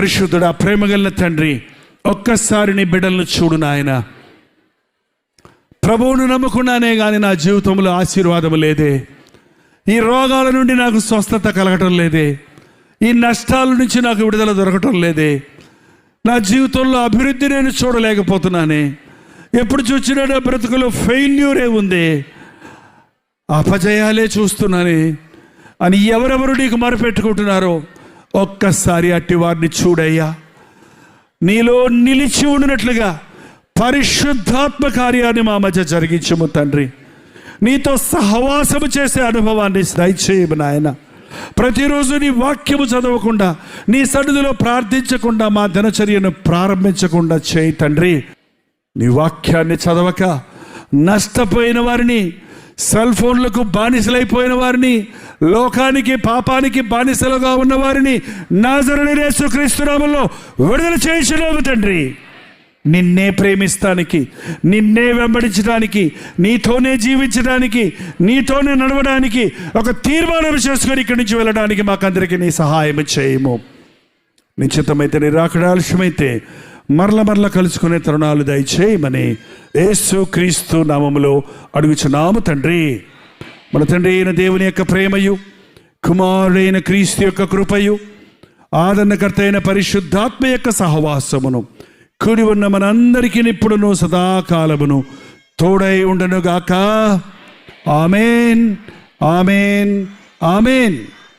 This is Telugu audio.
పరిశుద్ధుడా ప్రేమగల తండ్రి ఒక్కసారి నీ బిడ్డలను చూడు నాయన. ప్రభువును నమ్ముకున్నానే కానీ నా జీవితంలో ఆశీర్వాదం లేదే. ఈ రోగాల నుండి నాకు స్వస్థత కలగటం లేదే. ఈ నష్టాల నుంచి నాకు విడుదల దొరకటం లేదే. నా జీవితంలో అభివృద్ధి నేను చూడలేకపోతున్నానే. ఎప్పుడు చూసినా నా బ్రతుకులో ఫెయిల్యూరే ఉంది. అపజయాలే చూస్తున్నానే. అని ఎవరెవరు నీకు మరపెట్టుకుంటున్నారో ఒక్కసారి అట్టి వారిని చూడయ్యా. నీలో నిలిచి ఉండినట్లుగా పరిశుద్ధాత్మ కార్యాన్ని మా మధ్య జరిగించము తండ్రి. నీతో సహవాసము చేసే అనుభవాన్ని దయచేయము నాయన. ప్రతిరోజు నీ వాక్యము చదవకుండా నీ సన్నిధిలో ప్రార్థించకుండా మా దినచర్యను ప్రారంభించకుండా చేయి తండ్రి. నీ వాక్యాన్ని చదవక నష్టపోయిన వారిని సెల్ ఫోన్లకు బానిసలైపోయిన వారిని లోకానికి పాపానికి బానిసలుగా ఉన్న వారిని నాజరుడేసు క్రీస్తునామంలో విడుదల చేయించలేము తండ్రి. నిన్నే ప్రేమిస్తానికి నిన్నే వెంబడించడానికి నీతోనే జీవించడానికి నీతోనే నడవడానికి ఒక తీర్మానం చేసుకొని ఇక్కడి నుంచి వెళ్ళడానికి మాకందరికీ నీ సహాయం చేయము. నిశ్చితమైతే నీ రాకడ మరల మరల కలుసుకునే తరుణాలు దయచేయమని యేసు క్రీస్తు నామములో అడుగుచున్నాము తండ్రి. మన తండ్రి అయిన దేవుని యొక్క ప్రేమయు కుమారుడైన క్రీస్తు యొక్క కృపయు ఆదరణకర్త అయిన పరిశుద్ధాత్మ యొక్క సహవాసమును కూడి ఉన్న మనందరికీ ఇప్పుడును సదాకాలమును తోడై ఉండనుగాక. Amen amen amen.